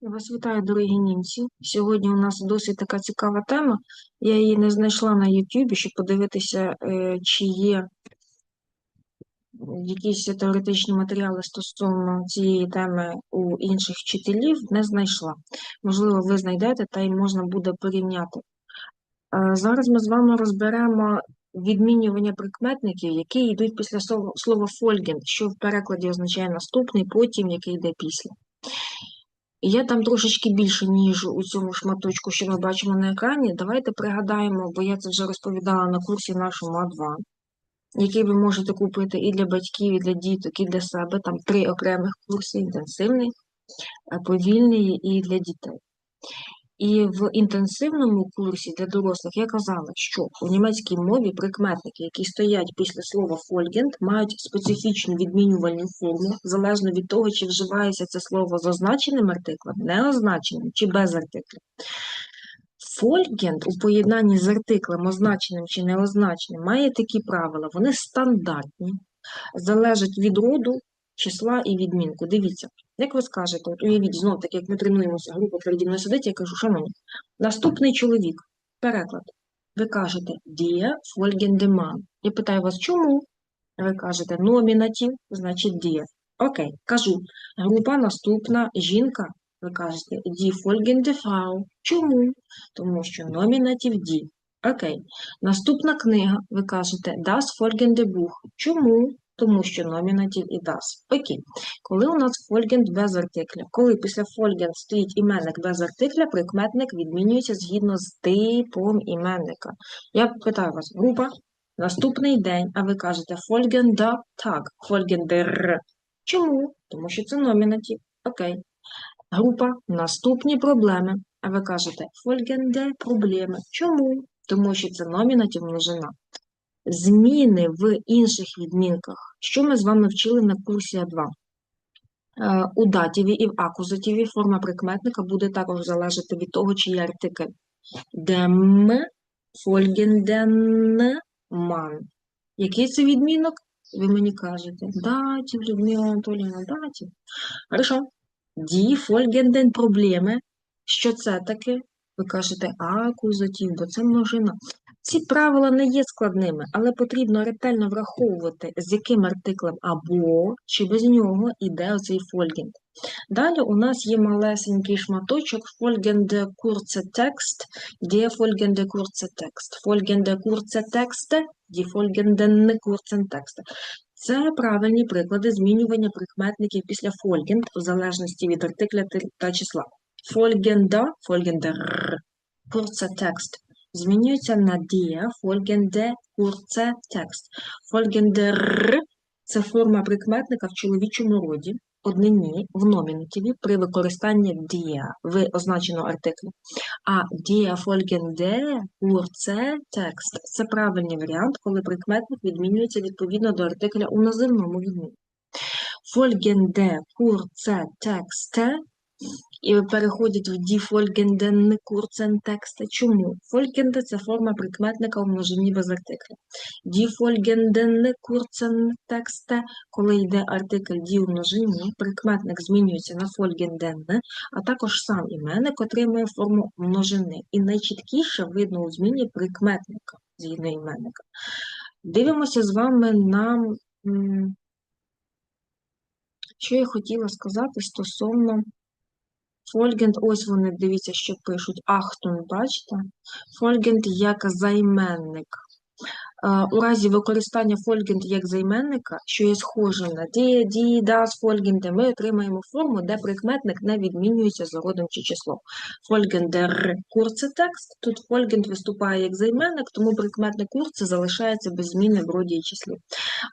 Я вас вітаю, дорогі німці. Сьогодні у нас досить така цікава тема. Я її не знайшла на YouTube, щоб подивитися, е, чи є якісь теоретичні матеріали стосовно цієї теми у інших вчителів. Не знайшла. Можливо, ви знайдете та й можна буде порівняти. Е, Зараз ми з вами розберемо відмінювання прикметників, які йдуть після слова- «фольген», що в перекладі означає наступний, потім, який йде після. Я там трошечки більше, ніж у цьому шматочку, що ми бачимо на екрані. Давайте пригадаємо, бо я це вже розповідала на курсі нашому А2, який ви можете купити і для батьків, і для діток, і для себе. Там три окремих курси: інтенсивний, е, повільний і для дітей. І в інтенсивному курсі для дорослих я казала, що у німецькій мові прикметники, які стоять після слова «фольгенд», мають специфічну відмінювальну форму, залежно від того, чи вживається це слово з означеним артиклем, неозначеним чи без артикля. Фольгенд у поєднанні з артиклем, означеним чи неозначеним, має такі правила. Вони стандартні, залежать від роду, числа і відмінку. Дивіться, як ви скажете, от уявіть, знов таки, як ми тренуємося, група переді мною сидить, я кажу, шановні, наступний чоловік, переклад. Ви кажете «die folgende Mann». Я питаю вас, чому? Ви кажете номінатив, значить «die». Окей, кажу, група наступна жінка. Ви кажете «die folgende Frau». Чому? Тому що номінатив «die». Окей. Наступна книга, ви кажете das folgende Buch. Чому? Тому що номінатив і das. Окей. Коли у нас фольгенд без артикля? Коли після фольгенд стоїть іменник без артикля, прикметник відмінюється згідно з типом іменника. Я питаю вас, група, наступний день, а ви кажете фольгенда так, фольгендер. Чому? Тому що це номінатив. Окей. Група наступні проблеми. А ви кажете фольгенде проблеми. Чому? Тому що це номінатив множина. Зміни в інших відмінках. Що ми з вами вчили на курсі А2? Е, У датіві і в акузативі форма прикметника буде також залежати від того, чи є артикль. Dem folgenden Mann. Який це відмінок? Ви мені кажете. Датів, Людмила Анатоліївна, датів. Хорошо. Die folgenden Probleme. Що це таке? Ви кажете акузатив, бо це множина. Ці правила не є складними, але потрібно ретельно враховувати, з яким артиклем або чи без нього йде оцей фольгенд. Далі у нас є малесенький шматочок folgende kurze Text, die folgende kurze Text, folgende kurze Texte, die folgenden kurzen Texte. Це правильні приклади змінювання прикметників після фольгенд в залежності від артикля та- числа. Folgenda, folgender, kurze Text змінюється на die, folgende, kurze Text. Folgender – це форма прикметника в чоловічому роді, однині, в номінативі при використанні die в означеного артиклю. А die folgende, kurze Text – це правильний варіант, коли прикметник відмінюється відповідно до артикля у називному відмінку. Folgende, kurze Texte і переходять в die folgenden kurzen Texte. Чому? Folgende – це форма прикметника у множині без артикля. Die folgenden kurzen Texte, коли йде артикль die у множині, прикметник змінюється на folgenden, а також сам іменник отримує форму множини. І найчіткіше видно у зміні прикметника згідно іменника. Дивимося з вами на що я хотіла сказати стосовно Фольгенд, ось вони, дивіться, що пишуть. Ахтун, бачите? Фольгенд як займенник. Е, У разі використання фольгенд як займенника, що є схожим на die, die, das, фольгенде, ми отримаємо форму, де прикметник не відмінюється за родом чи числом. Фольгендер курце текст. Тут фольгенд виступає як займенник, тому прикметник курце залишається без зміни в роді і числі.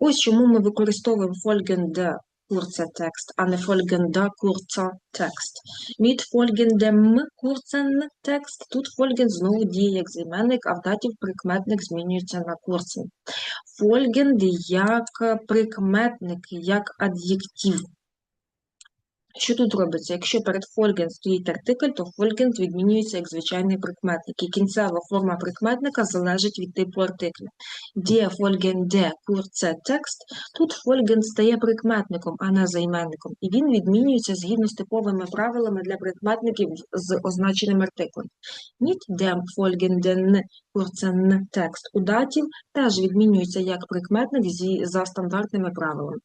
Ось чому ми використовуємо фольгенде курце Text, eine folgender kurzer текст. Mit folgendem kurzen текст. Тут фольген знову діє займенник, а в датів прикметник змінюється на курсен. Folgend як прикметник, як ад'єктив. Що тут робиться? Якщо перед folgend стоїть артикль, то folgend відмінюється як звичайний прикметник, і кінцева форма прикметника залежить від типу артикля. Die folgende kurze текст, тут folgend стає прикметником, а не займенником, і він відмінюється згідно з типовими правилами для прикметників з означеним артиклем. Mit dem folgenden kurzen текст у датів теж відмінюється як прикметник зі, за стандартними правилами.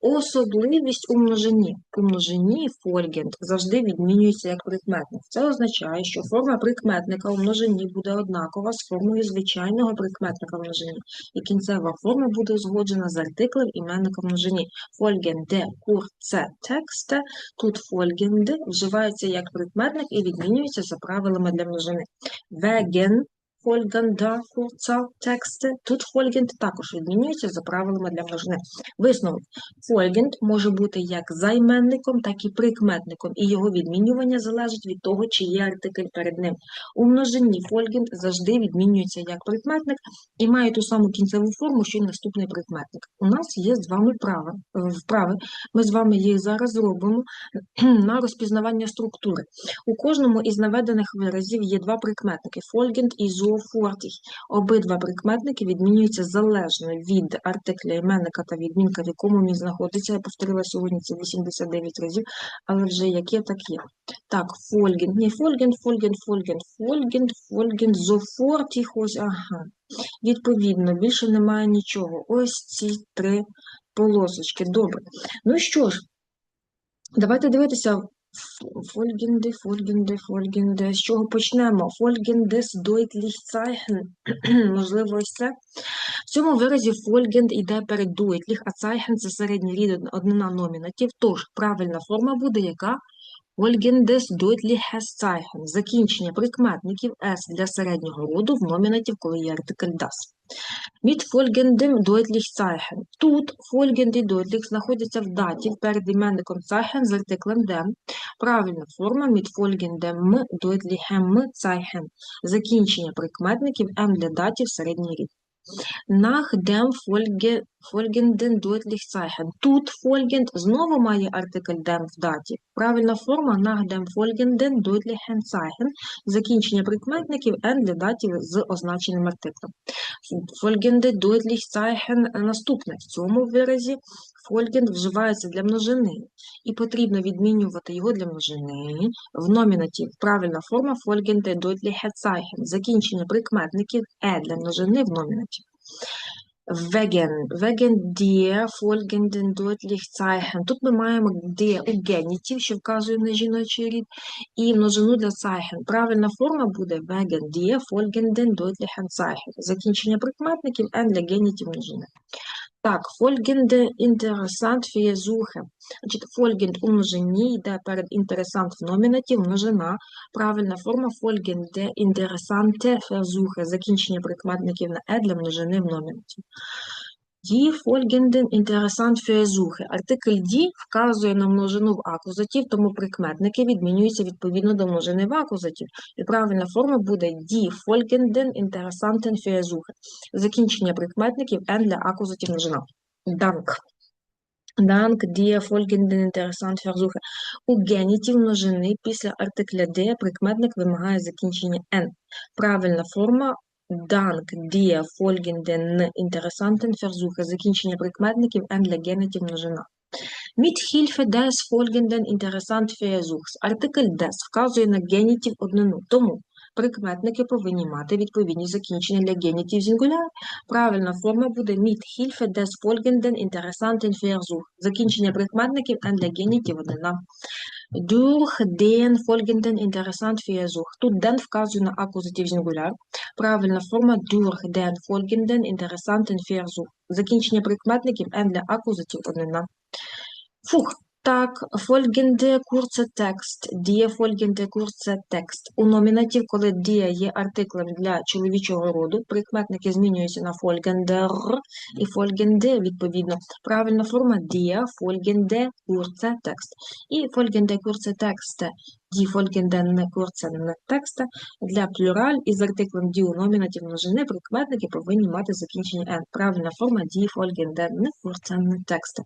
Особливість у множині. У множині фольгент завжди відмінюється як прикметник. Це означає, що форма прикметника у множині буде однакова з формою звичайного прикметника в множині, і кінцева форма буде узгоджена з артиклем іменника в множині. Фольгенде курце тексте. Тут фольгенде вживається як прикметник і відмінюється за правилами для множини. Веген Фольганда, курца, тексти. Тут фольгент також відмінюється за правилами для множини. Висновок. Фольгент може бути як займенником, так і прикметником, і його відмінювання залежить від того, чи є артикль перед ним. У множині фольгент завжди відмінюється як прикметник і має ту саму кінцеву форму, що й наступний прикметник. У нас є з вами право, вправи. Ми з вами їх зараз зробимо на розпізнавання структури. У кожному із наведених виразів є два прикметники фольгент і зо фортіх. Обидва прикметники відмінюються залежно від артикля іменника та відмінка, в якому він знаходиться. Я повторила сьогодні це 89 разів, але вже яке, так є. Так, фольгент, не фольгент, фольгент, фольгент, фольгент, фольгент, зофортіх, ось, ага. Відповідно, більше немає нічого. Ось ці три полосочки. Добре. Ну що ж, давайте дивитися Folgende, folgende, folgende. З чого почнемо? Folgendes deutlich Zeichen. Можливо, ось це. В цьому виразі folgend йде перед deutlich, а Zeichen – це середній рід однина номінатив. Тож, правильна форма буде яка? Folgendes deutliches Zeichen. Закінчення прикметників S для середнього роду в номінатив, коли є артикль das. Mit folgendem deutlich Zeichen. Тут folgende deutlich знаходяться в даті перед іменником Zeichen з артиклем dem. Правильна форма mit folgendem deutlichem Zeichen. Закінчення прикметників M для датів середній рік. Nach dem folgenden deutlich Zeichen. Тут folgend знову має артикль dem в даті. Правильна форма nach dem folgenden deutlichen Zeichen. Закінчення прикметників N для датів з означеним артиклем. Folgende deutlich Zeichen наступне. В цьому виразі folgend вживається для множини. І потрібно відмінювати його для множини. В номінатив правильна форма folgende deutliche Zeichen. Закінчення прикметників E для множини в номінатив. Wegen, wegen der folgenden deutlich Zeichen. Тут ми маємо де у генітів, що вказує на жіночий рід, і множину для Zeichen. Правильна форма буде wegen der folgenden deutlichen Zeichen. Закінчення прикметників N для генітів множини. Так, folgende interessant für Suche. Значить, folgend у йде перед interessant в номінаті, множина. Правильна форма folgende interessante Versuche. Закінчення прикметників на е для множини в номінаті. Die folgenden interessant Versuche. Артикль die вказує на множину в акузатів, тому прикметники відмінюються відповідно до множини в акузатів. І правильна форма буде die folgenden interessanten Versuche. Закінчення прикметників n для акузатів множина. Dank. Dank die folgenden interessanten Versuche. У генітів множини після артикля die прикметник вимагає закінчення n. Правильна форма Dank der folgenden interessanten Versuche. Закінчення прикметників N для генетів множина. Mit Hilfe des folgenden interessanten Versuchs. Артикль des вказує на генітів однину. Тому прикметники повинні мати відповідні закінчення для генітів зінгуляр. Правильна форма буде mit Hilfe des folgenden interessanten Versuchs. Закінчення прикметників N для генітів однина. Durch den folgenden interessant Versuch. Тут den вказує на акузатив сингуляр. Правильна форма durch den folgenden interessanten Versuch. Закінчення прикметників N для акузатив однина. Фух. Так, folgende kurze текст, die folgende kurze текст. У номінатив, коли die є артиклем для чоловічого роду, прикметники змінюються на folgender і folgende, відповідно. Правильна форма die folgende kurze текст. І folgende kurze текст, die folgenden kurzen текст. Для плюраль із артиклем die у номінатив множини прикметники повинні мати закінчення n. Правильна форма die folgenden kurzen текст.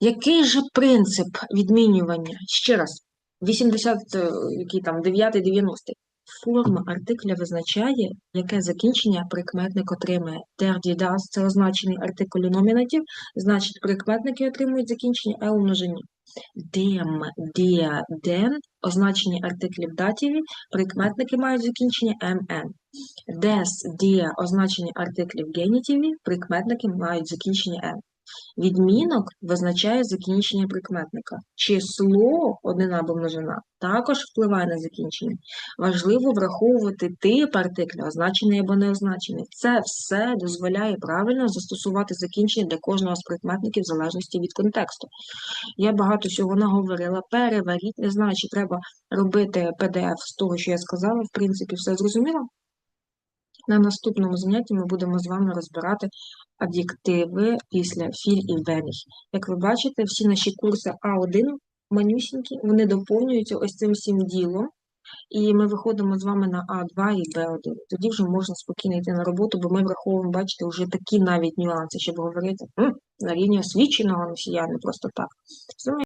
Який же принцип відмінювання? Ще раз, 80, е, який там, 9, 90. Форма артикля визначає, яке закінчення прикметник отримає. Das – це означений артикль і номінатив, значить прикметники отримують закінчення «е» у множині. Der, den – означені артиклі в датіві, прикметники мають закінчення «мн». Des, der – означені артиклі в генітиві, прикметники мають закінчення «н». Відмінок визначає закінчення прикметника. Число, однина або множина, також впливає на закінчення. Важливо враховувати тип артикля, означений або неозначений. Це все дозволяє правильно застосувати закінчення для кожного з прикметників в залежності від контексту. Я багато всього наговорила, переваріть, не знаю, чи треба робити PDF з того, що я сказала, в принципі, все зрозуміло. На наступному занятті ми будемо з вами розбирати ад'єктиви після філь і вених. Як ви бачите, всі наші курси А1 манюсінькі, вони доповнюються ось цим всім ділом. І ми виходимо з вами на А2 і Б1. Тоді вже можна спокійно йти на роботу, бо ми враховуємо, бачите, вже такі навіть нюанси, щоб говорити на рівні освіченого носія, не просто так.